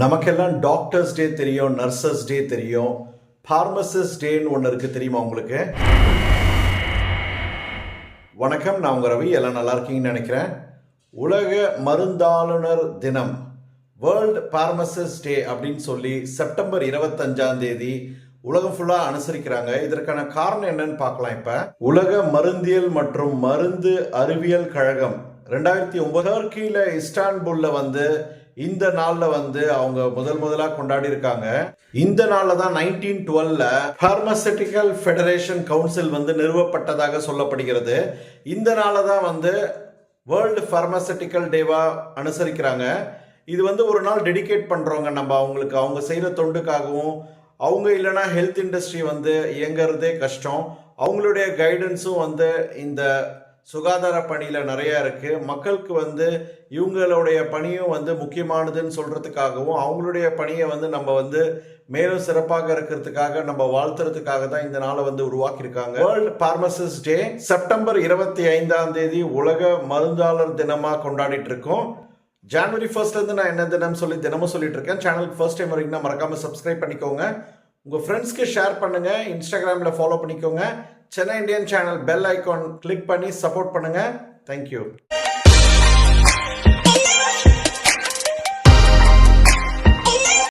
நமக்கெல்லாம் டாக்டர்ஸ் டே தெரியும் நர்சஸ் டே தெரியும். ஃபார்மசிஸ்ட் டேன்னு ஒன்று இருக்குது தெரியுமா உங்களுக்கு? வணக்கம் நான் உங்கள் ரவி. எல்லாம் நல்லா இருக்கீங்கன்னு நினைக்கிறேன். உலக மருந்தாளுநர் தினம். வேர்ல்டு ஃபார்மசிஸ்ட் டே அப்படின்னு சொல்லி செப்டம்பர் இருபத்தஞ்சாம் தேதி உலகம் ஃபுல்லாக அனுசரிக்கிறாங்க. இதற்கான காரணம் என்னன்னு பார்க்கலாம் இப்போ. உலக மருந்தியல் மற்றும் மருந்து அறிவியல் கழகம். ரெண்டாயிரத்தி ஒன்பது டர்க்கியில் இஸ்டான்புல்ல வந்து இந்த நாளில் வந்து அவங்க முதல் முதலாக கொண்டாடி இருக்காங்க இந்த நாளில் தான் நைன்டீன் டுவெல்ல பார்மசூட்டிக்கல் ஃபெடரேஷன் கவுன்சில் வந்து நிறுவப்பட்டதாக சொல்லப்படுகிறது. இந்த நாளில் தான் வந்து வேர்ல்டு ஃபார்மசூட்டிக்கல் டேவாக அனுசரிக்கிறாங்க. இது வந்து ஒரு நாள் டெடிகேட் பண்ணுறவங்க நம்ம அவங்களுக்கு அவங்க செய்கிற தொண்டுக்காகவும் அவங்க இல்லைன்னா ஹெல்த் இண்டஸ்ட்ரி வந்து இயங்குறதே கஷ்டம். அவங்களுடைய கைடன்ஸும் வந்து இந்த சுகாதார பணியில் நிறையா இருக்குது மக்களுக்கு வந்து இவங்களுடைய பணியும் வந்து முக்கியமானதுன்னு சொல்கிறதுக்காகவும் அவங்களுடைய பணியை வந்து நம்ம வந்து மேலும் சிறப்பாக இருக்கிறதுக்காக நம்ம வாழ்த்துறதுக்காக தான் இந்த நாளை வந்து உருவாக்கியிருக்காங்க. வேர்ல்ட் பார்மசிஸ்ட் டே செப்டம்பர் இருபத்தி ஐந்தாம் தேதி உலக மருந்தாளர் தினமாக கொண்டாடிட்டு இருக்கோம் ஜான்வரி ஃபர்ஸ்ட்லேருந்து நான் என்ன தினம் சொல்லி தினமும் சொல்லிட்டு இருக்கேன் சேனலுக்கு ஃபர்ஸ்ட் டைம் வரைக்கும் மறக்காமல் சப்ஸ்கிரைப் பண்ணிக்கோங்க உங்கள் ஃப்ரெண்ட்ஸ்க்கு ஷேர் பண்ணுங்கள் இன்ஸ்டாகிராமில் ஃபாலோ பண்ணிக்கோங்க. Chennai Indian channel bell icon click பண்ணி சப்போர்ட் பண்ணுங்கள் தேங்க்யூ